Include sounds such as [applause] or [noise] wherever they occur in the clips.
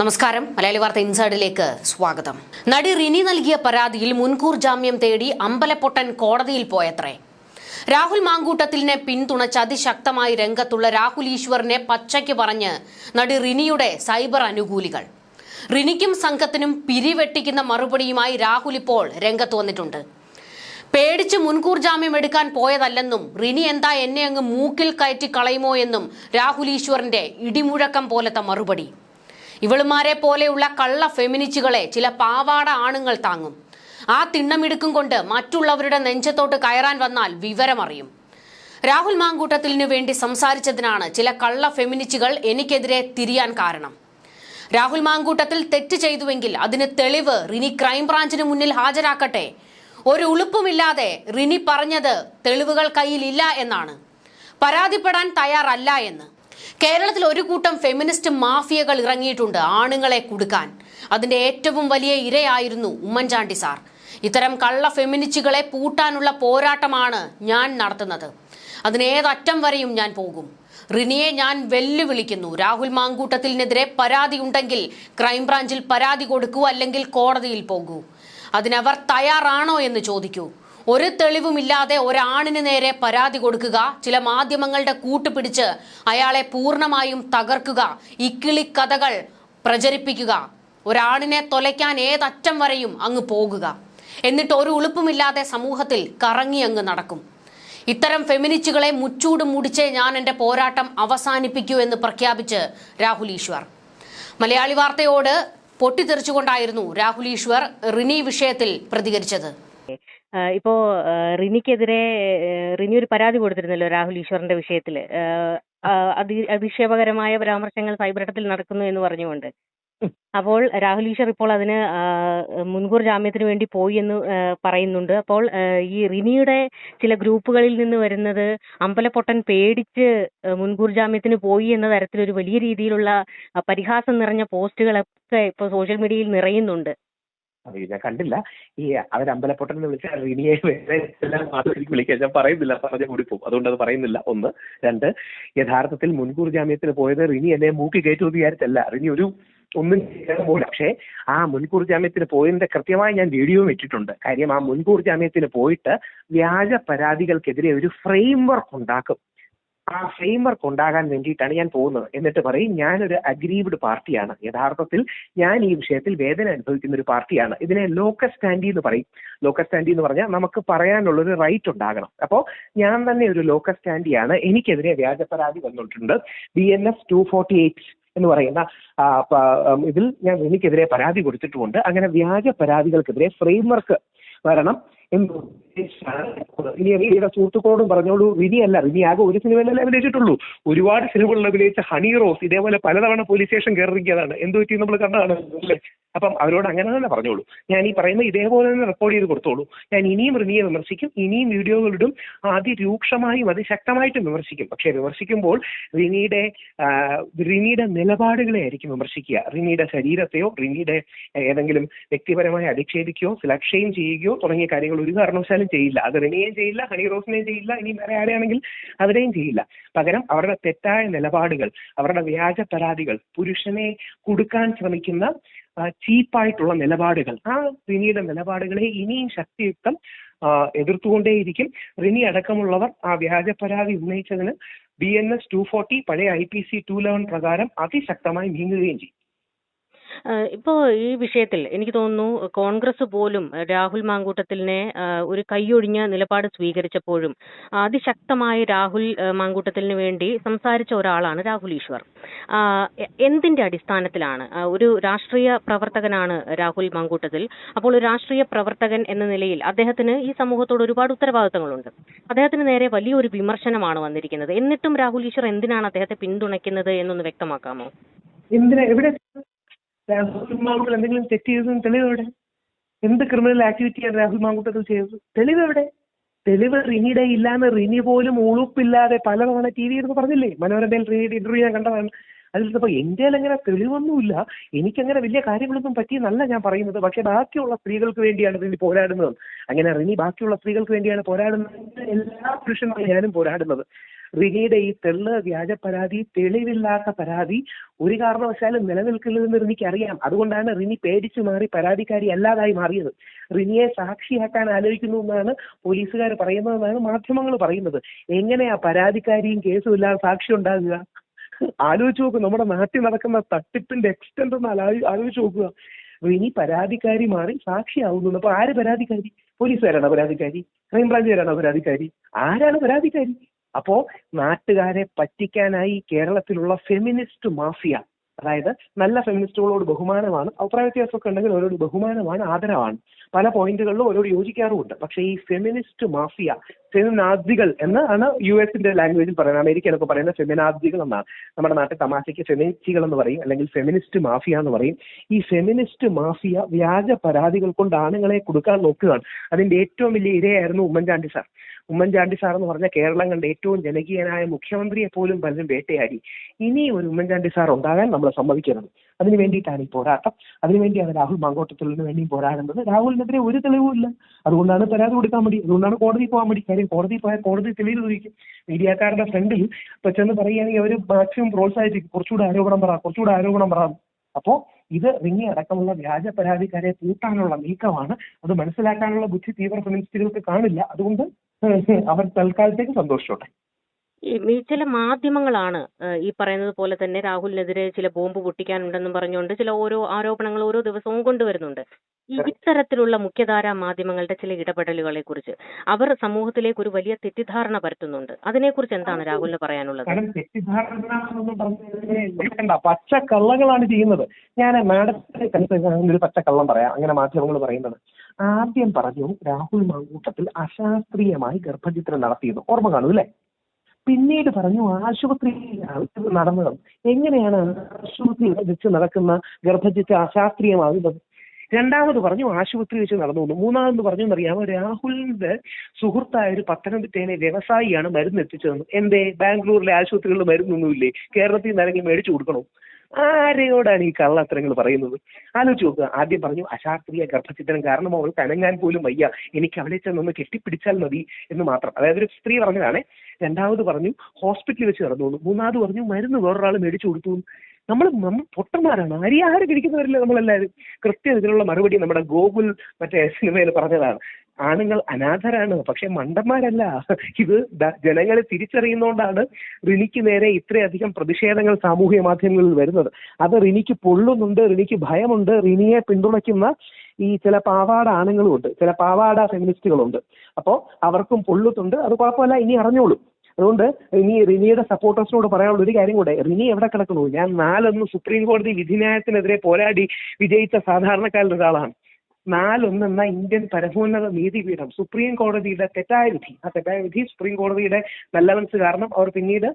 നമസ്കാരം. മലയാളി വാർത്ത ഇൻസൈഡിലേക്ക് സ്വാഗതം. നടി റിനി നൽകിയ പരാതിയിൽ മുൻകൂർ ജാമ്യം തേടി അമ്പലപ്പൊട്ടൻ കോടതിയിൽ പോയത്രേ. രാഹുൽ മാങ്കൂട്ടത്തിലിനെ പിന്തുണച്ച് അതിശക്തമായി രംഗത്തുള്ള രാഹുൽ ഈശ്വറിനെ പച്ചയ്ക്ക് പറഞ്ഞ് നടി റിനിയുടെ സൈബർ അനുകൂലികൾ. റിനിക്കും സംഘത്തിനും പിരിവെട്ടിക്കുന്ന മറുപടിയുമായി രാഹുൽ ഇപ്പോൾ രംഗത്ത് വന്നിട്ടുണ്ട്. പേടിച്ച് മുൻകൂർ ജാമ്യം എടുക്കാൻ പോയതല്ലെന്നും റിനി എന്താ എന്നെ അങ്ങ് മൂക്കിൽ കയറ്റി കളയുമോ എന്നും രാഹുൽ ഈശ്വറിന്റെ ഇടിമുഴക്കം പോലത്തെ മറുപടി. ഇവളുമാരെ പോലെയുള്ള കള്ള ഫെമിനിച്ചുകളെ ചില പാവാട ആണുങ്ങൾ താങ്ങും. ആ തിണ്ണമിടുക്കും കൊണ്ട് മറ്റുള്ളവരുടെ നെഞ്ചത്തോട്ട് കയറാൻ വന്നാൽ വിവരമറിയും. രാഹുൽ മാങ്കൂട്ടത്തിലിനു വേണ്ടി സംസാരിച്ചതിനാണ് ചില കള്ള ഫെമിനിച്ചുകൾ എനിക്കെതിരെ തിരിയാൻ കാരണം. രാഹുൽ മാങ്കൂട്ടത്തിൽ തെറ്റ് ചെയ്തുവെങ്കിൽ അതിന് തെളിവ് റിനി ക്രൈംബ്രാഞ്ചിന് മുന്നിൽ ഹാജരാക്കട്ടെ. ഒരു ഉളുപ്പുമില്ലാതെ റിനി പറഞ്ഞത് തെളിവുകൾ കയ്യിലില്ല എന്നാണ്. പരാതിപ്പെടാൻ തയ്യാറല്ല എന്ന്. കേരളത്തിൽ ഒരു കൂട്ടം ഫെമിനിസ്റ്റ് മാഫിയകൾ ഇറങ്ങിയിട്ടുണ്ട് ആണുങ്ങളെ കുടുക്കാൻ. അതിന്റെ ഏറ്റവും വലിയ ഇരയായിരുന്നു ഉമ്മൻചാണ്ടി സാർ. ഇത്തരം കള്ള ഫെമിനിസ്റ്റുകളെ പൂട്ടാനുള്ള പോരാട്ടമാണ് ഞാൻ നടത്തുന്നത്. അതിനേതറ്റം വരെയും ഞാൻ പോകും. റിനിയെ ഞാൻ വെല്ലുവിളിക്കുന്നു. രാഹുൽ മാങ്കൂട്ടത്തിനെതിരെ പരാതി ഉണ്ടെങ്കിൽ ക്രൈംബ്രാഞ്ചിൽ പരാതി കൊടുക്കൂ അല്ലെങ്കിൽ കോടതിയിൽ പോകൂ. അതിനവർ തയ്യാറാണോ എന്ന് ചോദിക്കൂ. ഒരു തെളിവുമില്ലാതെ ഒരാണിന് നേരെ പരാതി കൊടുക്കുക ചില മാധ്യമങ്ങളുടെ കൂട്ടുപിടിച്ച് അയാളെ പൂർണമായും തകർക്കുക ഇക്കിളി കഥകൾ പ്രചരിപ്പിക്കുക. ഒരാണിനെ തൊലയ്ക്കാൻ ഏതറ്റം വരെയും അങ്ങ് പോകുക. എന്നിട്ട് ഒരു ഉളുപ്പുമില്ലാതെ സമൂഹത്തിൽ കറങ്ങി അങ്ങ് നടക്കും. ഇത്തരം ഫെമിനിസ്റ്റുകളെ മുച്ചൂട് മുടിച്ചേ ഞാൻ എന്റെ പോരാട്ടം അവസാനിപ്പിക്കൂ എന്ന് പ്രഖ്യാപിച്ച് രാഹുൽ ഈശ്വർ. മലയാളി വാർത്തയോട് പൊട്ടിത്തെറിച്ചുകൊണ്ടായിരുന്നു രാഹുൽ ഈശ്വർ റിനി വിഷയത്തിൽ പ്രതികരിച്ചത്. ഇപ്പോ റിനിക്കെതിരെ റിനി ഒരു പരാതി കൊടുത്തിരുന്നല്ലോ രാഹുൽ ഈശ്വറിന്റെ വിഷയത്തിൽ അധിക്ഷേപകരമായ പരാമർശങ്ങൾ സൈബറിടത്തിൽ നടക്കുന്നു എന്ന് പറഞ്ഞുകൊണ്ട്. അപ്പോൾ രാഹുൽ ഈശ്വർ ഇപ്പോൾ അതിന് മുൻകൂർ ജാമ്യത്തിന് വേണ്ടി പോയി എന്ന് പറയുന്നുണ്ട്. അപ്പോൾ ഈ റിനിയുടെ ചില ഗ്രൂപ്പുകളിൽ നിന്ന് വരുന്നത് അമ്പലപ്പൊട്ടൻ പേടിച്ച് മുൻകൂർ ജാമ്യത്തിന് പോയി എന്ന തരത്തിലൊരു വലിയ രീതിയിലുള്ള പരിഹാസം നിറഞ്ഞ പോസ്റ്റുകളൊക്കെ ഇപ്പോൾ സോഷ്യൽ മീഡിയയിൽ നിറയുന്നുണ്ട്. അറിയില്ല ഞാൻ കണ്ടില്ല. ഈ അവർ അമ്പലപ്പൊട്ടൻ എന്ന് വിളിച്ച റിനിയെ വേറെ വിളിക്കുക ഞാൻ പറയുന്നില്ല. പറഞ്ഞ കൂടി പോകും. അതുകൊണ്ട് അത് പറയുന്നില്ല. ഒന്ന്. രണ്ട്. യഥാർത്ഥത്തിൽ മുൻകൂർ ജാമ്യത്തിന് പോയത് റിനി എന്നെ മൂക്കി കയറ്റുമെന്ന് വിചാരിച്ചല്ല. റിനി ഒരു ഒന്നും പോകില്ല പക്ഷേ ആ മുൻകൂർ ജാമ്യത്തിന് പോയതിന്റെ കൃത്യമായി ഞാൻ വീഡിയോ ഇട്ടിട്ടുണ്ട്. കാര്യം ആ മുൻകൂർ ജാമ്യത്തിന് പോയിട്ട് വ്യാജ പരാതികൾക്കെതിരെ ഒരു ഫ്രെയിം വർക്ക് ഉണ്ടാക്കും. ആ ഫ്രെയിം വർക്ക് ഉണ്ടാകാൻ വേണ്ടിയിട്ടാണ് ഞാൻ പോകുന്നത്. എന്നിട്ട് പറയും ഞാനൊരു അഗ്രീവ്ഡ് പാർട്ടിയാണ്. യഥാർത്ഥത്തിൽ ഞാൻ ഈ വിഷയത്തിൽ വേദന അനുഭവിക്കുന്ന ഒരു പാർട്ടിയാണ്. ഇതിനെ ലോക്കൽ സ്റ്റാൻഡി എന്ന് പറയും. ലോക്കൽ സ്റ്റാൻഡി എന്ന് പറഞ്ഞാൽ നമുക്ക് പറയാനുള്ളൊരു റൈറ്റ് ഉണ്ടാകണം. അപ്പോൾ ഞാൻ തന്നെ ഒരു ലോക്കൽ സ്റ്റാൻഡിയാണ് എനിക്കെതിരെ വ്യാജ പരാതി വന്നിട്ടുണ്ട്. B N S two forty eight എന്ന് പറയുന്ന ഇതിൽ ഞാൻ എനിക്കെതിരെ പരാതി കൊടുത്തിട്ടുമുണ്ട്. അങ്ങനെ വ്യാജ പരാതികൾക്കെതിരെ ഫ്രെയിംവർക്ക് വരണം. ഉദ്ദേശിച്ചാണ് ഇനി റിനിയുടെ സുഹൃത്തുക്കളോടും പറഞ്ഞോളൂ. റിനി അല്ല റിനി ആകെ ഒരു സിനിമയിലല്ലേ അഭിനയിച്ചിട്ടുള്ളൂ. ഒരുപാട് സിനിമകളിൽ അഭിനയിച്ച ഹണി റോസ് ഇതേപോലെ പലതവണ പോലീസ് സ്റ്റേഷൻ കയറിയിരിക്കുന്നതാണ് എന്ത് പറ്റി നമ്മൾ കണ്ടതാണ്. അല്ലേ അപ്പം അവരോട് അങ്ങനെ തന്നെ പറഞ്ഞോളൂ. ഞാൻ ഈ പറയുന്ന ഇതേപോലെ തന്നെ റെക്കോർഡ് ചെയ്ത് കൊടുത്തോളൂ. ഞാൻ ഇനിയും റിനിയെ വിമർശിക്കും. ഇനിയും വീഡിയോകളിടും അതിരൂക്ഷമായും അതിശക്തമായിട്ടും വിമർശിക്കും. പക്ഷേ വിമർശിക്കുമ്പോൾ റിനിയുടെ റിനിയുടെ നിലപാടുകളെ ആയിരിക്കും വിമർശിക്കുക. റിനിയുടെ ശരീരത്തെയോ റിനിയുടെ ഏതെങ്കിലും വ്യക്തിപരമായി അധിക്ഷേപിക്കുകയോ സുരക്ഷയും ചെയ്യുകയോ തുടങ്ങിയ കാര്യങ്ങൾ ഒരു കാരണവശാലും ചെയ്യില്ല. അത് റിനിയെയും ചെയ്യില്ല ഹണി റോസിനെയും ചെയ്യില്ല ഇനി വേറെ ആരെയാണെങ്കിൽ അവരെയും ചെയ്യില്ല. പകരം അവരുടെ തെറ്റായ നിലപാടുകൾ അവരുടെ വ്യാജ പരാതികൾ പുരുഷനെ കൊടുക്കാൻ ശ്രമിക്കുന്ന ചീപ്പായിട്ടുള്ള നിലപാടുകൾ ആ റിനിയുടെ നിലപാടുകളെ ഇനിയും ശക്തിയുക്തം എതിർത്തുകൊണ്ടേയിരിക്കും. റിനി അടക്കമുള്ളവർ ആ വ്യാജ പരാതി ഉന്നയിച്ചതിന് B N S two forty പഴയ I P C two eleven പ്രകാരം അതിശക്തമായി നീങ്ങുകയും ചെയ്യും. ഇപ്പോ ഈ വിഷയത്തിൽ എനിക്ക് തോന്നുന്നു കോൺഗ്രസ് പോലും രാഹുൽ മാങ്കൂട്ടത്തിലിനെ ഒരു കൈയൊഴിഞ്ഞ നിലപാട് സ്വീകരിച്ചപ്പോഴും അതിശക്തമായി രാഹുൽ മാങ്കൂട്ടത്തിലിന് വേണ്ടി സംസാരിച്ച ഒരാളാണ് രാഹുൽ ഈശ്വർ. എന്തിന്റെ അടിസ്ഥാനത്തിലാണ്? ഒരു രാഷ്ട്രീയ പ്രവർത്തകനാണ് രാഹുൽ മാങ്കൂട്ടത്തിൽ. അപ്പോൾ ഒരു രാഷ്ട്രീയ പ്രവർത്തകൻ എന്ന നിലയിൽ അദ്ദേഹത്തിന് ഈ സമൂഹത്തോട് ഒരുപാട് ഉത്തരവാദിത്തങ്ങളുണ്ട്. അദ്ദേഹത്തിന് നേരെ വലിയൊരു വിമർശനമാണ് വന്നിരിക്കുന്നത്. എന്നിട്ടും രാഹുൽ ഈശ്വർ എന്തിനാണ് അദ്ദേഹത്തെ പിന്തുണയ്ക്കുന്നത് എന്നൊന്ന് വ്യക്തമാക്കാമോ? എന്തിനാ? എവിടെ രാഹുൽ മാങ്കുട്ടൽ എന്തെങ്കിലും തെറ്റ് ചെയ്തതെന്ന് തെളിവെവിടെ എന്ത് ക്രിമിനൽ ആക്ടിവിറ്റിയാണ് രാഹുൽ മാങ്കൂട്ടത്തിൽ ചെയ്തത്? തെളിവ് എവിടെ? തെളിവ് റിനിയുടെ ഇല്ലാന്ന് റിനി പോലും ഉളുപ്പില്ലാതെ പലതവണ ടി വി എടുത്ത് പറഞ്ഞില്ലേ? മനോരമയിൽ റിനിയുടെ ഇന്റർവ്യൂ ഞാൻ കണ്ടതാണ്. അതിൽ ഇപ്പോൾ എന്റെ അങ്ങനെ തെളിവൊന്നുമില്ല. എനിക്കങ്ങനെ വലിയ കാര്യങ്ങളൊന്നും പറ്റിയെന്നല്ല ഞാൻ പറയുന്നത്. പക്ഷെ ബാക്കിയുള്ള സ്ത്രീകൾക്ക് വേണ്ടിയാണ് റിനി പോരാടുന്നത്. അങ്ങനെ റിനി ബാക്കിയുള്ള സ്ത്രീകൾക്ക് വേണ്ടിയാണ് പോരാടുന്നത്. എല്ലാ പുരുഷന്മാരും ഞാനും പോരാടുന്നത്. റിനിയുടെ ഈ തെള്ള് വ്യാജ പരാതി തെളിവില്ലാത്ത പരാതി ഒരു കാരണവശാലും നിലനിൽക്കില്ലെന്ന് റിനിക്ക് അറിയാം അതുകൊണ്ടാണ് റിനി പേടിച്ചു മാറി പരാതിക്കാരി അല്ലാതായി മാറിയത്. റിനിയെ സാക്ഷിയാക്കാൻ ആലോചിക്കുന്നു എന്നാണ് പോലീസുകാർ പറയുന്നതെന്നാണ് മാധ്യമങ്ങൾ പറയുന്നത്. എങ്ങനെയാ പരാതിക്കാരിയും കേസും ഇല്ലാതെ സാക്ഷി ഉണ്ടാകുക? ആലോചിച്ച് നോക്കുക നമ്മുടെ നാട്ടിൽ നടക്കുന്ന തട്ടിപ്പിന്റെ എക്സ്റ്റെന്റ് ഒന്ന് ആലോ- ആലോചിച്ച് നോക്കുക. റിനി പരാതിക്കാരി മാറി സാക്ഷിയാവുന്നു അപ്പൊ ആര് പരാതിക്കാരി? പോലീസുകാരാണോ പരാതിക്കാരി? ക്രൈംബ്രാഞ്ചുകാരാണോ പരാതിക്കാരി? ആരാണ് പരാതിക്കാരി? അപ്പോ നാട്ടുകാരെ പറ്റിക്കാനായി കേരളത്തിലുള്ള ഫെമിനിസ്റ്റ് മാഫിയ അതായത് നല്ല ഫെമിനിസ്റ്റുകളോട് ബഹുമാനമാണ് അഭിപ്രായ വ്യത്യാസമൊക്കെ ഉണ്ടെങ്കിൽ അവരോട് ബഹുമാനമാണ് ആദരവാണ്. പല പോയിന്റുകളിലും അവരോട് യോജിക്കാറുമുണ്ട്. പക്ഷേ ഈ ഫെമിനിസ്റ്റ് മാഫിയ ഫെമിനാദികൾ എന്നാണ് യു എസിന്റെ ലാംഗ്വേജിൽ പറയുന്നത് അമേരിക്കയിലൊക്കെ പറയുന്ന ഫെമിനാദികൾ എന്നാണ്. നമ്മുടെ നാട്ടിൽ തമാശയ്ക്ക് ഫെമിനിസ്റ്റുകൾ എന്ന് പറയും അല്ലെങ്കിൽ ഫെമിനിസ്റ്റ് മാഫിയ എന്ന് പറയും. ഈ ഫെമിനിസ്റ്റ് മാഫിയ വ്യാജ പരാതികൾ കൊണ്ട് ആണുങ്ങളെ കൊടുക്കാൻ നോക്കുകയാണ്. അതിന്റെ ഏറ്റവും വലിയ ഇരയായിരുന്നു ഉമ്മൻചാണ്ടി സാർ. ഉമ്മൻചാണ്ടി സാർ എന്ന് പറഞ്ഞ കേരളം കണ്ട ഏറ്റവും ജനകീയനായ മുഖ്യമന്ത്രിയെ പോലും പലരും വേട്ടയാടി. ഇനി ഒരു ഉമ്മൻചാണ്ടി സാർ ഉണ്ടാകാൻ നമ്മൾ സമ്മതിക്കരുത്. അതിനു വേണ്ടിയിട്ടാണ് ഈ പോരാട്ടം. അതിനുവേണ്ടിയാണ് രാഹുൽ മാങ്കോട്ടത്തിലിന് വേണ്ടിയും പോരാടുന്നത്. രാഹുലിനെതിരെ ഒരു തെളിവുമില്ല അതുകൊണ്ടാണ് പരാതി കൊടുക്കാൻ മതി അതുകൊണ്ടാണ് കോടതി പോകാൻ മതി കാര്യം കോടതി പോയാൽ കോടതി തെളിവ് ചോദിക്കും മീഡിയക്കാരുടെ ഫ്രണ്ടിൽ ഇപ്പൊ ചെന്ന് പറയുകയാണെങ്കിൽ അവർ മാക്സിമം പ്രോത്സാഹിപ്പിക്കും. കുറച്ചുകൂടെ ആരോപണം പറ കുറച്ചുകൂടെ ആരോപണം പറ. അപ്പോ ഇത് റിങ്ങി അടക്കമുള്ള വ്യാജ പരാതിക്കാരെ കൂട്ടാനുള്ള നീക്കമാണ്. അത് മനസ്സിലാക്കാനുള്ള ബുദ്ധി തീവ്ര ഫെമിനിസ്റ്റുകൾക്ക് കാണില്ല. അതുകൊണ്ട് [laughs] അവർ തൽക്കാലത്തേക്ക് സന്തോഷിച്ചോട്ടെ. ഈ ചില മാധ്യമങ്ങളാണ് ഈ പറയുന്നത് പോലെ തന്നെ രാഹുലിനെതിരെ ചില ബോംബ് പൊട്ടിക്കാനുണ്ടെന്നും പറഞ്ഞുകൊണ്ട് ചില ഓരോ ആരോപണങ്ങൾ ഓരോ ദിവസവും കൊണ്ടുവരുന്നുണ്ട്. ഇത്തരത്തിലുള്ള മുഖ്യധാരാ മാധ്യമങ്ങളുടെ ചില ഇടപെടലുകളെ കുറിച്ച് അവർ സമൂഹത്തിലേക്ക് ഒരു വലിയ തെറ്റിദ്ധാരണ പരത്തുന്നുണ്ട്. അതിനെക്കുറിച്ച് എന്താണ് രാഹുലിന് പറയാനുള്ളത്? കാരണം തെറ്റിദ്ധാരണ എന്നൊന്നും പറഞ്ഞതിനെ നോക്കണ്ട പച്ച കള്ളങ്ങളാണ് ചെയ്യുന്നത്. ഞാൻ മാഡത്തിന് പച്ചക്കള്ളം ഒരു പച്ച കള്ളം പറയാം. അങ്ങനെ മാധ്യമങ്ങൾ പറയുന്നത്. ആദ്യം പറഞ്ഞു രാഹുൽ മാങ്കൂട്ടത്തിൽ അശാസ്ത്രീയമായി ഗർഭചിത്രം നടത്തിയത് ഓർമ്മ കാണും അല്ലേ? പിന്നീട് പറഞ്ഞു ആശുപത്രിയിലാണ് നടന്നതും നടന്നത്. എങ്ങനെയാണ് ആശുപത്രിയിൽ വെച്ച് നടക്കുന്ന ഗർഭചിത്രം അശാസ്ത്രീയമാകുന്നത്? രണ്ടാമത് പറഞ്ഞു ആശുപത്രി വെച്ച് നടന്നു. മൂന്നാമത് പറഞ്ഞു എന്നറിയാമോ? രാഹുലിന്റെ സുഹൃത്തായ ഒരു പത്തനംതിട്ടയിലെ വ്യവസായിയാണ് മരുന്ന് എത്തിച്ചതെന്ന്. എന്തേ? ബാംഗ്ലൂരിലെ ആശുപത്രികളിൽ മരുന്നൊന്നുമില്ലേ? കേരളത്തിൽ നിന്ന് ആരെങ്കിലും മേടിച്ചു കൊടുക്കണോ? ആരെയോടാണ് ഈ കള്ളത്തരങ്ങൾ പറയുന്നത്? ആലോചിച്ച് നോക്കുക. ആദ്യം പറഞ്ഞു അശാസ്ത്രീയ ഗർഭചിത്രം കാരണം അവൾക്ക് അനങ്ങാൻ പോലും വയ്യ. എനിക്ക് അവളെ ചെന്നൊന്ന് കെട്ടിപ്പിടിച്ചാൽ മതി എന്ന് മാത്രം. അതായത് ഒരു സ്ത്രീ പറഞ്ഞതാണ് രണ്ടാമത് പറഞ്ഞു ഹോസ്പിറ്റലിൽ വെച്ച് നടന്നു. മൂന്നാമത് പറഞ്ഞു മരുന്ന് വേറൊരാൾ മേടിച്ചു കൊടുത്തു. നമ്മൾ നമ്മൾ പൊട്ടന്മാരാണ്. അരിയാഹാരം കഴിക്കുന്നവരല്ലേ നമ്മളെല്ലാവരും കൃത്യം ഇതിനുള്ള മറുപടി നമ്മുടെ ഗോകുൽ മറ്റേ സിനിമയിൽ പറഞ്ഞതാണ്. ആണുങ്ങൾ അനാഥരാണ് പക്ഷെ മണ്ടന്മാരല്ല. ഇത് ജനങ്ങളെ തിരിച്ചറിയുന്നോണ്ടാണ് റിനിക്ക് നേരെ ഇത്രയധികം പ്രതിഷേധങ്ങൾ സാമൂഹ്യ മാധ്യമങ്ങളിൽ വരുന്നത്. അത് റിനിക്ക് പൊള്ളുന്നുണ്ട് റിനിക്ക് ഭയമുണ്ട് റിനിയെ പിന്തുണയ്ക്കുന്ന ഈ ചില പാവാട ആണുങ്ങളും ഉണ്ട് ചില പാവാട ഫെമിനിസ്റ്റുകളുണ്ട്. അപ്പോൾ അവർക്കും പൊള്ളുന്നുണ്ട്. അത് കുഴപ്പമില്ല ഇനി അറിഞ്ഞോളൂ. അതുകൊണ്ട് ഇനി റിനിയുടെ സപ്പോർട്ടേഴ്സിനോട് പറയാനുള്ള ഒരു കാര്യം കൂടെ. റിനി എവിടെ കിടക്കുന്നു? ഞാൻ നാലൊന്ന് സുപ്രീം കോടതി വിധിന്യായത്തിനെതിരെ പോരാടി വിജയിച്ച സാധാരണക്കാരിൽ ഒരാളാണ് നാലൊന്നെന്ന ഇന്ത്യൻ പരമോന്നത നീതിപീഠം. സുപ്രീം കോടതിയുടെ തെറ്റായ വിധി. ആ തെറ്റായ വിധി സുപ്രീം കോടതിയുടെ നല്ല മനസ്സ് കാരണം അവർ പിന്നീട്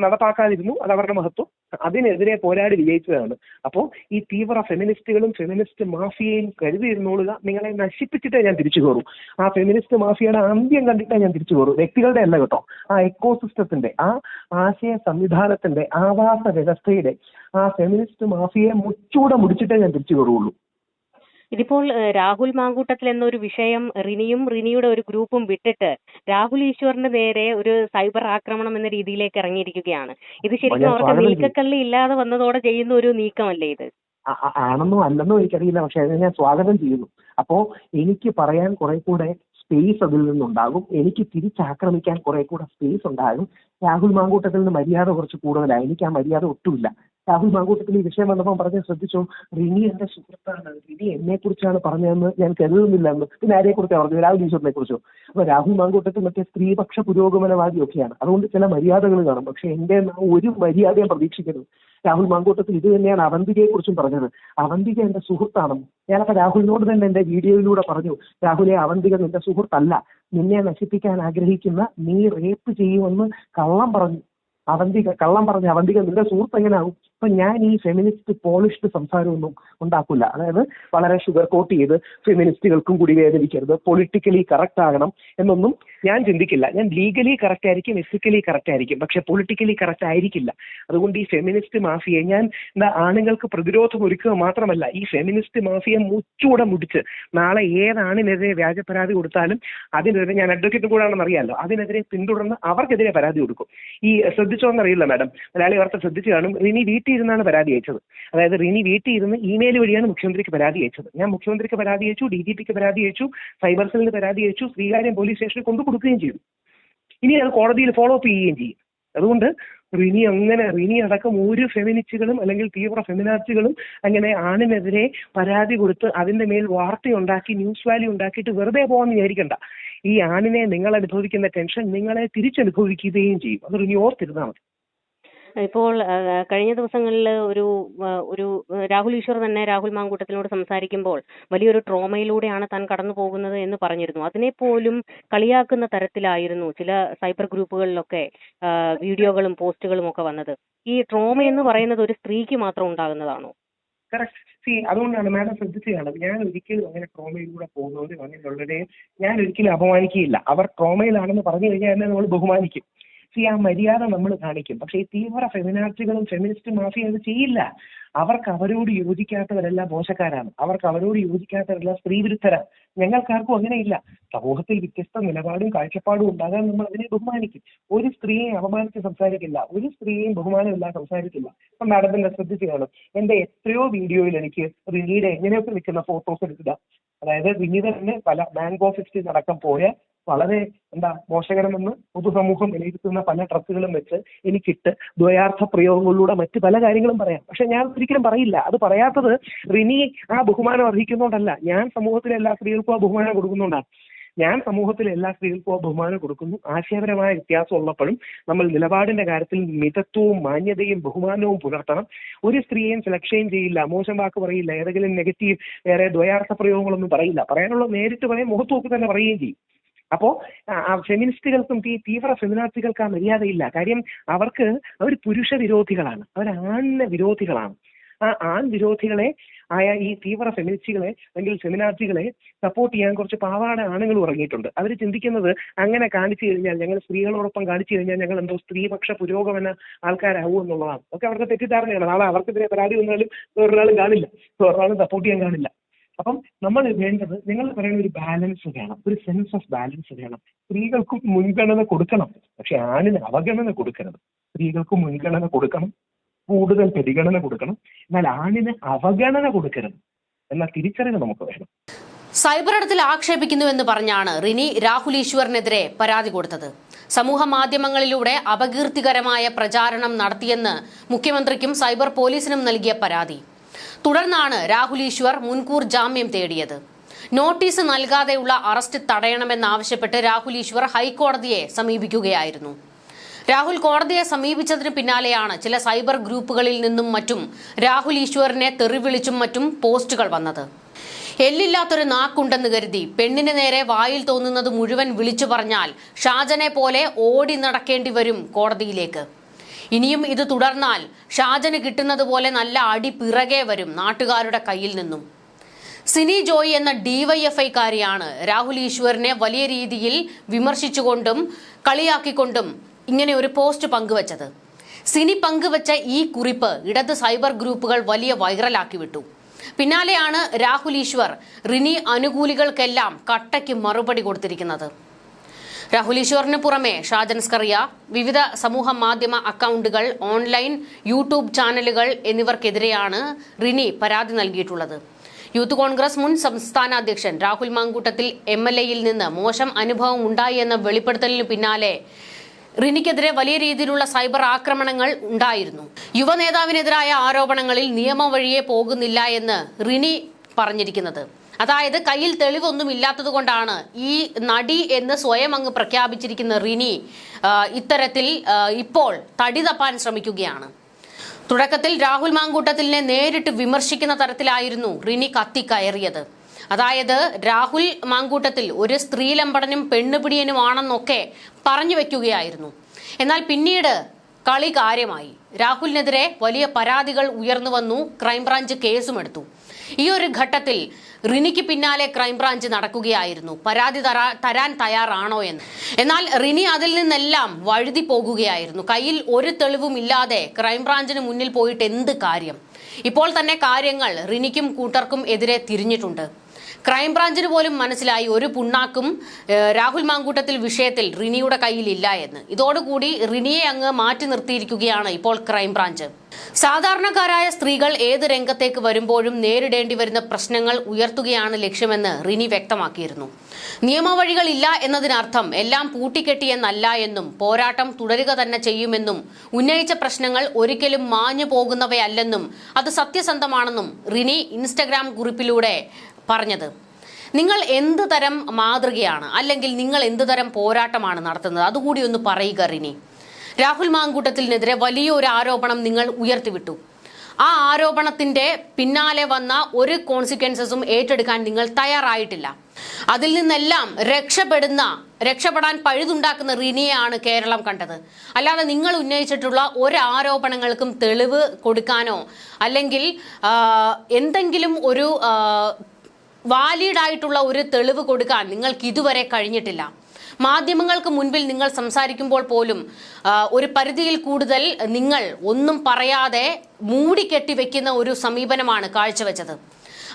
നടപ്പാക്കാതിരുന്നു. അത് അവരുടെ മഹത്വം. അതിനെതിരെ പോരാടി വിജയിച്ചതാണ്. അപ്പോൾ ഈ തീവ്ര ഫെമിനിസ്റ്റുകളും ഫെമിനിസ്റ്റ് മാഫിയയും കരുതിയിരുന്നോളുക. നിങ്ങളെ നശിപ്പിച്ചിട്ടേ ഞാൻ തിരിച്ചു കയറൂ. ആ ഫെമിനിസ്റ്റ് മാഫിയയുടെ അന്ത്യം കണ്ടിട്ടേ ഞാൻ തിരിച്ചു കയറൂ. വ്യക്തികളുടെ അല്ല കേട്ടോ. ആ എക്കോസിസ്റ്റത്തിന്റെ ആ ആശയ സംവിധാനത്തിന്റെ ആവാസ വ്യവസ്ഥയുടെ ആ ഫെമിനിസ്റ്റ് മാഫിയയെ മുച്ചൂടെ മുടിച്ചിട്ടേ ഞാൻ തിരിച്ചു കയറുള്ളൂ ഇതിപ്പോൾ രാഹുൽ മാങ്കൂട്ടത്തിൽ എന്നൊരു വിഷയം റിനിയും റിനിയുടെ ഒരു ഗ്രൂപ്പും വിട്ടിട്ട് രാഹുൽ ഈശ്വറിന്റെ നേരെ ഒരു സൈബർ ആക്രമണം എന്ന രീതിയിലേക്ക് ഇറങ്ങിയിരിക്കുകയാണ്. ഇത് ശരിക്കും അവർക്ക് നീക്കക്കള്ളി ഇല്ലാതെ വന്നതോടെ ചെയ്യുന്ന ഒരു നീക്കമല്ലേ ഇത്? ആണെന്നോ അല്ലെന്നോ എനിക്കറിയില്ല. പക്ഷെ അതിനെ ഞാൻ സ്വാഗതം ചെയ്യുന്നു. അപ്പോ എനിക്ക് പറയാൻ കുറെ കൂടെ സ്പേസ് അതിൽ നിന്നുണ്ടാകും. എനിക്ക് തിരിച്ചാക്രമിക്കാൻ കുറെ കൂടെ സ്പേസ് ഉണ്ടാകും. രാഹുൽ മാങ്കൂട്ടത്തിൽ നിന്ന് മര്യാദ കുറച്ച് കൂടുതലാണ് എനിക്ക് ആ മര്യാദ ഒട്ടുമില്ല. രാഹുൽ മാങ്കൂട്ടത്തിൽ ഈ വിഷയം വന്നപ്പോൾ പറഞ്ഞ ശ്രദ്ധിച്ചു റിനി എന്റെ സുഹൃത്താണ്. റിനി എന്നെ കുറിച്ചാണ് പറഞ്ഞതെന്ന് ഞാൻ കരുതുന്നില്ല എന്ന് പിന്നെ ആരെ കുറിച്ചാണ് പറഞ്ഞത്? രാഹുൽ ഈശ്വറിനെ കുറിച്ചോ അപ്പൊ രാഹുൽ മാങ്കൂട്ടത്തിൽ മറ്റേ സ്ത്രീപക്ഷ പുരോഗമനവാദിയൊക്കെയാണ് അതുകൊണ്ട് ചില മര്യാദകൾ കാണും. പക്ഷെ എന്റെ ഒരു മര്യാദയും പ്രതീക്ഷിക്കരുത്. രാഹുൽ മാങ്കൂട്ടത്തിൽ ഇത് തന്നെയാണ് അവന്തികയെ കുറിച്ചും പറഞ്ഞത്. അവന്തിക എന്റെ സുഹൃത്താണെന്ന് ഞാനപ്പോ രാഹുലിനോട് തന്നെ എന്റെ വീഡിയോയിലൂടെ പറഞ്ഞു രാഹുലെ അവന്തിക നിന്റെ സുഹൃത്തല്ല. നിന്നെ നശിപ്പിക്കാൻ ആഗ്രഹിക്കുന്ന നീ റേപ്പ് ചെയ്യുമെന്ന് കള്ളം പറഞ്ഞു. അവന്തിക കള്ളം പറഞ്ഞ അവന്തിക നിന്റെ സുഹൃത്ത് എങ്ങനെയാവും അപ്പൊ ഞാൻ ഈ ഫെമിനിസ്റ്റ് പോളിഷ്ഡ് സംസാരമൊന്നും ഉണ്ടാക്കില്ല അതായത് വളരെ ഷുഗർ കോട്ട് ചെയ്ത് ഫെമിനിസ്റ്റുകൾക്കും കൂടി വേദനിക്കരുത്. പൊളിറ്റിക്കലി കറക്റ്റ് ആകണം എന്നൊന്നും ഞാൻ ചിന്തിക്കില്ല. ഞാൻ ലീഗലി കറക്റ്റ് ആയിരിക്കും എത്തിക്കലി കറക്റ്റ് ആയിരിക്കും. പക്ഷെ പൊളിറ്റിക്കലി കറക്റ്റ് ആയിരിക്കില്ല. അതുകൊണ്ട് ഈ ഫെമിനിസ്റ്റ് മാഫിയെ ഞാൻ എന്താ ആണുങ്ങൾക്ക് പ്രതിരോധം ഒരുക്കുക മാത്രമല്ല ഈ ഫെമിനിസ്റ്റ് മാഫിയെ മുച്ചൂടെ മുടിച്ച് നാളെ ഏതാണിനെതിരെ വ്യാജ പരാതി കൊടുത്താലും അതിനെതിരെ ഞാൻ അഡ്വക്കേറ്റ് കൂടാണെന്ന് അറിയാമല്ലോ അതിനെതിരെ പിന്തുടർന്ന് അവർക്കെതിരെ പരാതി കൊടുക്കും. ഈ ശ്രദ്ധിച്ചോ ശ്രദ്ധിച്ചോന്നറിയില്ല മാഡം മലയാളി വാർത്ത ശ്രദ്ധിച്ചു കാണും. റിനി വീട്ടിൽ ഇരുന്നാണ് പരാതി അയച്ചത്. അതായത് റിനി വീട്ടിൽ ഇരുന്ന് ഇമെയിൽ വഴിയാണ് മുഖ്യമന്ത്രിക്ക് പരാതി അയച്ചത്. ഞാൻ മുഖ്യമന്ത്രിക്ക് പരാതി അയച്ചു ഡി ജി പിക്ക് പരാതി അയച്ചു സൈബർ സെല്ലിന് പരാതി അയച്ചു ശ്രീകാര്യം പോലീസ് സ്റ്റേഷനിൽ കൊണ്ടു കൊടുക്കുകയും ചെയ്തു. ഇനി അത് കോടതിയിൽ ഫോളോ അപ്പ് ചെയ്യുകയും ചെയ്യും. അതുകൊണ്ട് റിനി അങ്ങനെ റിനി അടക്കം ഒരു ഫെമിനിസ്റ്റുകളും അല്ലെങ്കിൽ തീവ്ര ഫെമിനാസ്റ്റുകളും അങ്ങനെ ആണിനെതിരെ പരാതി കൊടുത്ത് അതിന്റെ മേൽ വാർത്തയുണ്ടാക്കി ന്യൂസ് വാല്യൂ ഉണ്ടാക്കിയിട്ട് വെറുതെ പോകാമെന്ന് വിചാരിക്കണ്ട. ഈ ആണിനെ നിങ്ങൾ അനുഭവിക്കുന്ന ടെൻഷൻ നിങ്ങളെ തിരിച്ചനുഭവിക്കുകയും ചെയ്യും. അത് റിനി ഓർത്തിരുന്നാൽ മതി. ഇപ്പോൾ കഴിഞ്ഞ ദിവസങ്ങളിൽ ഒരു ഒരു രാഹുൽ ഈശ്വർ തന്നെ രാഹുൽ മാങ്കൂട്ടത്തിനോട് സംസാരിക്കുമ്പോൾ വലിയൊരു ട്രോമയിലൂടെയാണ് താൻ കടന്നു പോകുന്നത് എന്ന് പറഞ്ഞിരുന്നു. അതിനെ പോലും കളിയാക്കുന്ന തരത്തിലായിരുന്നു ചില സൈബർ ഗ്രൂപ്പുകളിലൊക്കെ വീഡിയോകളും പോസ്റ്റുകളും ഒക്കെ വന്നത്. ഈ ട്രോമ എന്ന് പറയുന്നത് ഒരു സ്ത്രീക്ക് മാത്രം ഉണ്ടാകുന്നതാണോ? സി അതുകൊണ്ടാണ് മാഡം ശ്രദ്ധിച്ചതാണ് ഞാൻ ഒരിക്കലും അങ്ങനെ ട്രോമയിലൂടെ പോകുന്നവരും അങ്ങനെയുള്ളവരെയും ഞാൻ ഒരിക്കലും അപമാനിക്കുകയില്ല. അവർ ട്രോമയിലാണെന്ന് പറഞ്ഞു കഴിഞ്ഞാൽ എന്നെ നമ്മൾ ബഹുമാനിക്കും. സി ആ മര്യാദ നമ്മൾ കാണിക്കും. പക്ഷേ ഈ തീവ്ര ഫെമിനാർട്ടികളും ഫെമിനിസ്റ്റ് മാഫിയും അത് ചെയ്യില്ല. അവർക്ക് അവരോട് യോജിക്കാത്തവരെല്ലാം മോശക്കാരാണ്. അവർക്ക് അവരോട് യോജിക്കാത്തവരെല്ലാം സ്ത്രീ വിരുദ്ധരാണ്. ഞങ്ങൾക്കാർക്കും അങ്ങനെയില്ല. സമൂഹത്തിൽ വ്യത്യസ്ത നിലപാടും കാഴ്ചപ്പാടും ഉണ്ടാകാൻ നമ്മൾ അതിനെ ബഹുമാനിക്കും. ഒരു സ്ത്രീയെ അപമാനിച്ച് സംസാരിക്കില്ല. ഒരു സ്ത്രീയെയും ബഹുമാനമില്ലാതെ സംസാരിക്കില്ല. ഇപ്പൊ മാഡത്തിന്റെ ശ്രദ്ധിച്ചു കാണും. എന്റെ എത്രയോ വീഡിയോയിൽ എനിക്ക് റിനീയുടെ എങ്ങനെയൊക്കെ നിൽക്കുന്ന ഫോട്ടോസ് എടുക്കുക. അതായത് വിനീത തന്നെ പല ബാങ്ക് ഓഫീസിൽ അടക്കം പോയ വളരെ എന്താ മോശകരമെന്ന് പൊതുസമൂഹം വിലയിരുത്തുന്ന പല ട്രക്കുകളും വെച്ച് എനിക്കിട്ട് ദ്വയാർത്ഥ പ്രയോഗങ്ങളിലൂടെ മറ്റ് പല കാര്യങ്ങളും പറയാം. പക്ഷെ ഞാൻ ഒരിക്കലും പറയില്ല. അത് പറയാത്തത് റിനി ആ ബഹുമാനം അർഹിക്കുന്നതുകൊണ്ടല്ല ഞാൻ സമൂഹത്തിലെ എല്ലാ സ്ത്രീകൾക്കും ആ ബഹുമാനം കൊടുക്കുന്നുകൊണ്ടാണ് ഞാൻ സമൂഹത്തിലെ എല്ലാ സ്ത്രീകൾക്കും ആ ബഹുമാനം കൊടുക്കുന്നു. ആശയപരമായ വ്യത്യാസം ഉള്ളപ്പോഴും നമ്മൾ നിലപാടിന്റെ കാര്യത്തിൽ മിതത്വവും മാന്യതയും ബഹുമാനവും പുലർത്തണം. ഒരു സ്ത്രീയെയും സെലക്ഷൻ ചെയ്യില്ല. മോശം വാക്ക് പറയില്ല. ഏതെങ്കിലും നെഗറ്റീവ് വേറെ ദ്വയാർത്ഥ പ്രയോഗങ്ങളൊന്നും പറയില്ല. പറയാനുള്ള നേരിട്ട് പറയും മുഖത്ത് നോക്കി തന്നെ പറയുകയും ചെയ്യും. അപ്പോ ഫെമിനിസ്റ്റുകൾക്കും ഈ തീവ്ര ഫെമിനാർത്ഥികൾക്ക് ആ മര്യാദയില്ല. കാര്യം അവർക്ക് അവർ പുരുഷ വിരോധികളാണ്. അവർ ആണിന് വിരോധികളാണ്. ആ ആൺ വിരോധികളെ ആയ ഈ തീവ്ര ഫെമിനിസ്റ്റുകളെ അല്ലെങ്കിൽ ഫെമിനാർത്ഥികളെ സപ്പോർട്ട് ചെയ്യാൻ കുറച്ച് പാവാട ആണുങ്ങൾ ഉറങ്ങിയിട്ടുണ്ട്. അവർ ചിന്തിക്കുന്നത് അങ്ങനെ കാണിച്ചു കഴിഞ്ഞാൽ ഞങ്ങൾ സ്ത്രീകളോടൊപ്പം കാണിച്ചു കഴിഞ്ഞാൽ ഞങ്ങൾ എന്തോ സ്ത്രീപക്ഷ പുരോഗമന ആൾക്കാരാവും എന്നുള്ളതാണ്. ഒക്കെ അവർക്ക് തെറ്റിദ്ധാരണയാണ്. നാളെ അവർക്കെതിരെ പരാതി വന്നാലും വേറൊരാളും കാണില്ല. വേറൊരാളും സപ്പോർട്ട് ചെയ്യാൻ കാണില്ല. അപ്പം നമ്മൾ വേണ്ടത് നിങ്ങൾ പറയുന്ന ഒരു ബാലൻസ് വേണം ഒരു സെൻസ് ഓഫ് ബാലൻസ് വേണം. സ്ത്രീകൾക്കും മുൻഗണന കൊടുക്കണം. പക്ഷെ ആണിന് അവഗണന കൊടുക്കരുത്. സ്ത്രീകൾക്ക് മുൻഗണന കൊടുക്കണം കൂടുതൽ പരിഗണന കൊടുക്കണം. എന്നാൽ ആണിന് അവഗണന കൊടുക്കരുത്. എന്ന തിരിച്ചറിവ് നമുക്ക് വേണം. സൈബർ ആക്ഷേപിക്കുന്നു എന്ന് പറഞ്ഞാണ് റിനി രാഹുൽ ഈശ്വറിനെതിരെ പരാതി കൊടുത്തത്. സമൂഹ മാധ്യമങ്ങളിലൂടെ അപകീർത്തികരമായ പ്രചാരണം നടത്തിയെന്ന് മുഖ്യമന്ത്രിക്കും സൈബർ പോലീസിനും നൽകിയ പരാതി. തുടർന്നാണ് രാഹുൽ ഈശ്വർ മുൻകൂർ ജാമ്യം തേടിയത്. നോട്ടീസ് നൽകാതെയുള്ള അറസ്റ്റ് തടയണമെന്നാവശ്യപ്പെട്ട് രാഹുൽ ഈശ്വർ ഹൈക്കോടതിയെ സമീപിക്കുകയായിരുന്നു. രാഹുൽ കോടതിയെ സമീപിച്ചതിന് പിന്നാലെയാണ് ചില സൈബർ ഗ്രൂപ്പുകളിൽ നിന്നും മറ്റും രാഹുൽ ഈശ്വറിനെ തെറിവിളിച്ചും മറ്റും പോസ്റ്റുകൾ വന്നത്. എല്ലില്ലാത്തൊരു നാക്കുണ്ടെന്ന് കരുതി പെണ്ണിന് നേരെ വായിൽ തോന്നുന്നത് മുഴുവൻ വിളിച്ചു പറഞ്ഞാൽ ഷാജനെ പോലെ ഓടി നടക്കേണ്ടി വരും കോടതിയിലേക്ക്. ഇനിയും ഇത് തുടർന്നാൽ ഷാജന് കിട്ടുന്നത് പോലെ നല്ല അടി പിറകെ വരും നാട്ടുകാരുടെ കയ്യിൽ നിന്നും. സിനി ജോയ് എന്ന ഡിവൈഎഫ്ഐക്കാരിയാണ് രാഹുൽ ഈശ്വറിനെ വലിയ രീതിയിൽ വിമർശിച്ചുകൊണ്ടും കളിയാക്കിക്കൊണ്ടും ഇങ്ങനെ ഒരു പോസ്റ്റ് പങ്കുവച്ചത്. സിനി പങ്കുവച്ച ഈ കുറിപ്പ് ഇടത് സൈബർ ഗ്രൂപ്പുകൾ വലിയ വൈറലാക്കി വിട്ടു. പിന്നാലെയാണ് രാഹുൽ ഈശ്വർ റിനി അനുകൂലികൾക്കെല്ലാം കട്ടയ്ക്ക് മറുപടി കൊടുത്തിരിക്കുന്നത്. രാഹുൽ ഈശ്വറിന് പുറമെ ഷാജൻ സ്കറിയ വിവിധ സമൂഹ മാധ്യമ അക്കൗണ്ടുകൾ ഓൺലൈൻ യൂട്യൂബ് ചാനലുകൾ എന്നിവർക്കെതിരെയാണ് റിനി പരാതി നൽകിയിട്ടുള്ളത്. യൂത്ത് കോൺഗ്രസ് മുൻ സംസ്ഥാന അധ്യക്ഷൻ രാഹുൽ മാങ്കൂട്ടത്തിൽ എം എൽ എയിൽ നിന്ന് മോശം അനുഭവം ഉണ്ടായി എന്ന വെളിപ്പെടുത്തലിന് പിന്നാലെ റിനിക്കെതിരെ വലിയ രീതിയിലുള്ള സൈബർ ആക്രമണങ്ങൾ ഉണ്ടായിരുന്നു. യുവ നേതാവിനെതിരായ ആരോപണങ്ങളിൽ നിയമം വഴിയെ പോകുന്നില്ല എന്ന് റിനി പറഞ്ഞിരിക്കുന്നത്. അതായത് കയ്യിൽ തെളിവൊന്നും ഇല്ലാത്തത് കൊണ്ടാണ് ഈ നടി എന്ന് സ്വയം അങ്ങ് പ്രഖ്യാപിച്ചിരിക്കുന്ന റിനി ഇത്തരത്തിൽ ഇപ്പോൾ തടി തപ്പാൻ ശ്രമിക്കുകയാണ്. തുടക്കത്തിൽ രാഹുൽ മാങ്കൂട്ടത്തിലിനെ നേരിട്ട് വിമർശിക്കുന്ന തരത്തിലായിരുന്നു റിനി കത്തിക്കയറിയത്. അതായത് രാഹുൽ മാങ്കൂട്ടത്തിൽ ഒരു സ്ത്രീലമ്പടനും പെണ്ണുപിടിയനുമാണെന്നൊക്കെ പറഞ്ഞു വെക്കുകയായിരുന്നു. എന്നാൽ പിന്നീട് കളി കാര്യമായി. രാഹുലിനെതിരെ വലിയ പരാതികൾ ഉയർന്നു വന്നു ക്രൈംബ്രാഞ്ച് കേസുമെടുത്തു ഈ ഒരു ഘട്ടത്തിൽ റിനിക്ക് പിന്നാലെ ക്രൈംബ്രാഞ്ച് നടക്കുകയായിരുന്നു. പരാതി തരാൻ തയ്യാറാണോ എന്ന്. എന്നാൽ റിനി അതിൽ നിന്നെല്ലാം വഴുതി പോകുകയായിരുന്നു. കയ്യിൽ ഒരു തെളിവും ഇല്ലാതെ ക്രൈംബ്രാഞ്ചിന് മുന്നിൽ പോയിട്ട് എന്ത് കാര്യം? ഇപ്പോൾ തന്നെ കാര്യങ്ങൾ റിനിക്കും കൂട്ടർക്കും എതിരെ തിരിഞ്ഞിട്ടുണ്ട്. ക്രൈംബ്രാഞ്ചിന് പോലും മനസ്സിലായി ഒരു പുണ്ണാക്കും രാഹുൽ മാങ്കൂട്ടത്തിൽ വിഷയത്തിൽ റിനിയുടെ കയ്യിലില്ല എന്ന്. ഇതോടുകൂടി റിനിയെ അങ്ങ് മാറ്റി നിർത്തിയിരിക്കുകയാണ് ഇപ്പോൾ ക്രൈംബ്രാഞ്ച്. സാധാരണക്കാരായ സ്ത്രീകൾ ഏത് രംഗത്തേക്ക് വരുമ്പോഴും നേരിടേണ്ടി വരുന്ന പ്രശ്നങ്ങൾ ഉയർത്തുകയാണ് ലക്ഷ്യമെന്ന് റിനി വ്യക്തമാക്കിയിരുന്നു. നിയമവഴികൾ ഇല്ല എന്നതിനർത്ഥം എല്ലാം പൂട്ടിക്കെട്ടിയെന്നല്ല എന്നും പോരാട്ടം തുടരുക തന്നെ ചെയ്യുമെന്നും ഉന്നയിച്ച പ്രശ്നങ്ങൾ ഒരിക്കലും മാഞ്ഞു പോകുന്നവയല്ലെന്നും അത് സത്യസന്ധമാണെന്നും റിനി ഇൻസ്റ്റഗ്രാം കുറിപ്പിലൂടെ പറഞ്ഞത്. നിങ്ങൾ എന്ത് തരം മാതൃകയാണ് അല്ലെങ്കിൽ നിങ്ങൾ എന്ത് തരം പോരാട്ടമാണ് നടത്തുന്നത്? അതുകൂടി ഒന്ന് പറയുക റിനി. രാഹുൽ മാങ്കൂട്ടത്തിനെതിരെ വലിയൊരു ആരോപണം നിങ്ങൾ ഉയർത്തിവിട്ടു. ആ ആരോപണത്തിന്റെ പിന്നാലെ വന്ന ഒരു കോൺസിക്വൻസസും ഏറ്റെടുക്കാൻ നിങ്ങൾ തയ്യാറായിട്ടില്ല. അതിൽ നിന്നെല്ലാം രക്ഷപ്പെടുന്ന രക്ഷപ്പെടാൻ പഴുതുണ്ടാക്കുന്ന റിനിയാണ് കേരളം കണ്ടത്. അല്ലാതെ നിങ്ങൾ ഉന്നയിച്ചിട്ടുള്ള ഒരു ആരോപണങ്ങൾക്കും തെളിവ് കൊടുക്കാനോ അല്ലെങ്കിൽ എന്തെങ്കിലും ഒരു വാലിഡ് ആയിട്ടുള്ള ഒരു തെളിവ് കൊടുക്കാൻ നിങ്ങൾക്ക് ഇതുവരെ കഴിഞ്ഞിട്ടില്ല. മാധ്യമങ്ങൾക്ക് മുൻപിൽ നിങ്ങൾ സംസാരിക്കുമ്പോൾ പോലും ഒരു പരിധിയിൽ കൂടുതൽ നിങ്ങൾ ഒന്നും പറയാതെ മൂടിക്കെട്ടി വെക്കുന്ന ഒരു സമീപനമാണ് കാഴ്ചവെച്ചത്.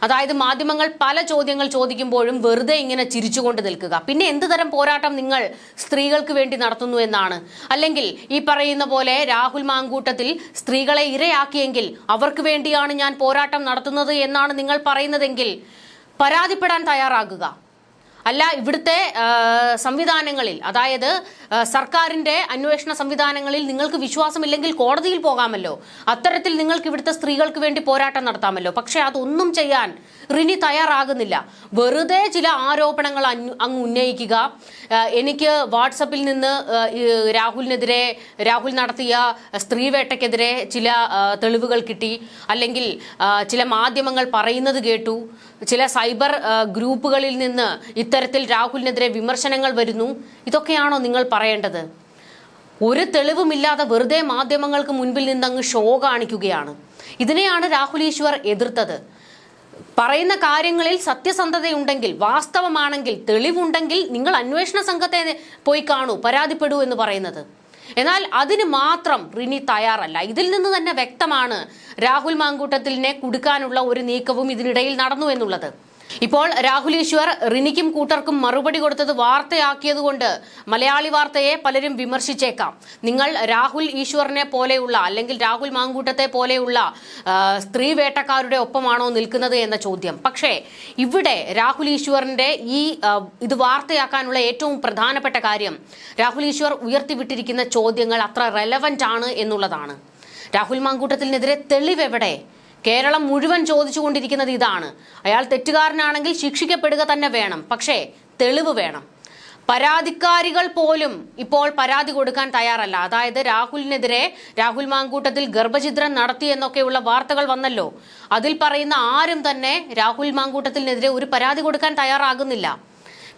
അതായത് മാധ്യമങ്ങൾ പല ചോദ്യങ്ങൾ ചോദിക്കുമ്പോഴും വെറുതെ ഇങ്ങനെ ചിരിച്ചുകൊണ്ട് നിൽക്കുക. പിന്നെ എന്ത് തരം പോരാട്ടം നിങ്ങൾ സ്ത്രീകൾക്ക് വേണ്ടി നടത്തുന്നു എന്നാണ്. അല്ലെങ്കിൽ ഈ പറയുന്ന പോലെ രാഹുൽ മാങ്കൂട്ടത്തിൽ സ്ത്രീകളെ ഇരയാക്കിയെങ്കിൽ അവർക്ക് വേണ്ടിയാണ് ഞാൻ പോരാട്ടം നടത്തുന്നത് എന്നാണ് നിങ്ങൾ പറയുന്നതെങ്കിൽ പരാതിപ്പെടാൻ തയ്യാറാകുക. അല്ല ഇവിടുത്തെ സംവിധാനങ്ങളിൽ അതായത് സർക്കാരിന്റെ അന്വേഷണ സംവിധാനങ്ങളിൽ നിങ്ങൾക്ക് വിശ്വാസമില്ലെങ്കിൽ കോടതിയിൽ പോകാമല്ലോ. അത്തരത്തിൽ നിങ്ങൾക്ക് ഇവിടുത്തെ സ്ത്രീകൾക്ക് വേണ്ടി പോരാട്ടം നടത്താമല്ലോ. പക്ഷേ അതൊന്നും ചെയ്യാൻ റിനി തയ്യാറാകുന്നില്ല. വെറുതെ ചില ആരോപണങ്ങൾ അങ്ങ് ഉന്നയിക്കുക. എനിക്ക് വാട്സപ്പിൽ നിന്ന് രാഹുലിനെതിരെ രാഹുൽ നടത്തിയ സ്ത്രീവേട്ടയ്ക്കെതിരെ ചില തെളിവുകൾ കിട്ടി. അല്ലെങ്കിൽ ചില മാധ്യമങ്ങൾ പറയുന്നത് കേട്ടു. ചില സൈബർ ഗ്രൂപ്പുകളിൽ നിന്ന് ഇത്തരത്തിൽ രാഹുലിനെതിരെ വിമർശനങ്ങൾ വരുന്നു. ഇതൊക്കെയാണോ നിങ്ങൾ പറയേണ്ടത്? ഒരു തെളിവുമില്ലാതെ വെറുതെ മാധ്യമങ്ങൾക്ക് മുൻപിൽ നിന്ന് അങ്ങ് ഷോ കാണിക്കുകയാണ്. ഇതിനെയാണ് രാഹുൽ ഈശ്വർ എതിർത്തത്. പറയുന്ന കാര്യങ്ങളിൽ സത്യസന്ധതയുണ്ടെങ്കിൽ വാസ്തവമാണെങ്കിൽ തെളിവുണ്ടെങ്കിൽ നിങ്ങൾ അന്വേഷണ സംഘത്തെ പോയി കാണൂ പരാതിപ്പെടൂ എന്ന് പറയുന്നത്. എന്നാൽ അതിന് മാത്രം റിനി തയ്യാറല്ല. ഇതിൽ നിന്ന് തന്നെ വ്യക്തമാണ് രാഹുൽ മാങ്കൂട്ടത്തിലിനെ കുടുക്കാനുള്ള ഒരു നീക്കവും ഇതിനിടയിൽ നടന്നു എന്നുള്ളത്. ഇപ്പോൾ രാഹുൽ ഈശ്വർ റിനിക്കും കൂട്ടർക്കും മറുപടി കൊടുത്തത് വാർത്തയാക്കിയതുകൊണ്ട് മലയാളി വാർത്തയെ പലരും വിമർശിച്ചേക്കാം. നിങ്ങൾ രാഹുൽ ഈശ്വറിനെ പോലെയുള്ള അല്ലെങ്കിൽ രാഹുൽ മാങ്കൂട്ടത്തെ പോലെയുള്ള സ്ത്രീ വേട്ടക്കാരുടെ ഒപ്പമാണോ നിൽക്കുന്നത് എന്ന ചോദ്യം. പക്ഷേ ഇവിടെ രാഹുൽ ഈശ്വറിന്റെ ഈ ഇത് വാർത്തയാക്കാനുള്ള ഏറ്റവും പ്രധാനപ്പെട്ട കാര്യം രാഹുൽ ഈശ്വർ ഉയർത്തിവിട്ടിരിക്കുന്ന ചോദ്യങ്ങൾ അത്ര റെലവന്റ് ആണ് എന്നുള്ളതാണ്. രാഹുൽ മാങ്കൂട്ടത്തിനെതിരെ തെളിവെവിടെ കേരളം മുഴുവൻ ചോദിച്ചുകൊണ്ടിരിക്കുന്നത് ഇതാണ്. അയാൾ തെറ്റുകാരനാണെങ്കിൽ ശിക്ഷിക്കപ്പെടുക തന്നെ വേണം. പക്ഷേ തെളിവ് വേണം. പരാതിക്കാരികൾ പോലും ഇപ്പോൾ പരാതി കൊടുക്കാൻ തയ്യാറല്ല. അതായത് രാഹുലിനെതിരെ രാഹുൽ മാങ്കൂട്ടത്തിൽ ഗർഭചിത്രം നടത്തി എന്നൊക്കെയുള്ള വാർത്തകൾ വന്നല്ലോ. അതിൽ പറയുന്ന ആരും തന്നെ രാഹുൽ മാങ്കൂട്ടത്തിനെതിരെ ഒരു പരാതി കൊടുക്കാൻ തയ്യാറാകുന്നില്ല.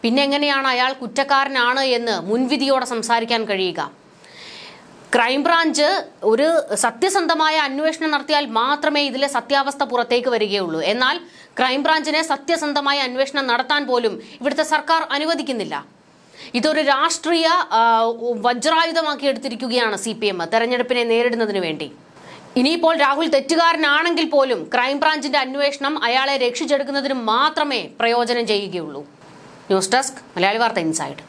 പിന്നെ എങ്ങനെയാണ് അയാൾ കുറ്റക്കാരനാണ് എന്ന് മുൻവിധിയോടെ സംസാരിക്കാൻ കഴിയുക? ക്രൈംബ്രാഞ്ച് ഒരു സത്യസന്ധമായ അന്വേഷണം നടത്തിയാൽ മാത്രമേ ഇതിലെ സത്യാവസ്ഥ പുറത്തേക്ക് വരികയുള്ളൂ. എന്നാൽ ക്രൈംബ്രാഞ്ചിനെ സത്യസന്ധമായ അന്വേഷണം നടത്താൻ പോലും ഇവിടുത്തെ സർക്കാർ അനുവദിക്കുന്നില്ല. ഇതൊരു രാഷ്ട്രീയ വജ്രായുധമാക്കി എടുത്തിരിക്കുകയാണ് സി പി എം. തെരഞ്ഞെടുപ്പിനെ നേരിടുന്നതിന് വേണ്ടി. ഇനിയിപ്പോൾ രാഹുൽ തെറ്റുകാരനാണെങ്കിൽ പോലും ക്രൈംബ്രാഞ്ചിന്റെ അന്വേഷണം അയാളെ രക്ഷിച്ചെടുക്കുന്നതിന് മാത്രമേ പ്രയോജനം ചെയ്യുകയുള്ളൂ. ന്യൂസ് ഡെസ്ക് മലയാളി വാർത്ത ഇൻസൈഡ്.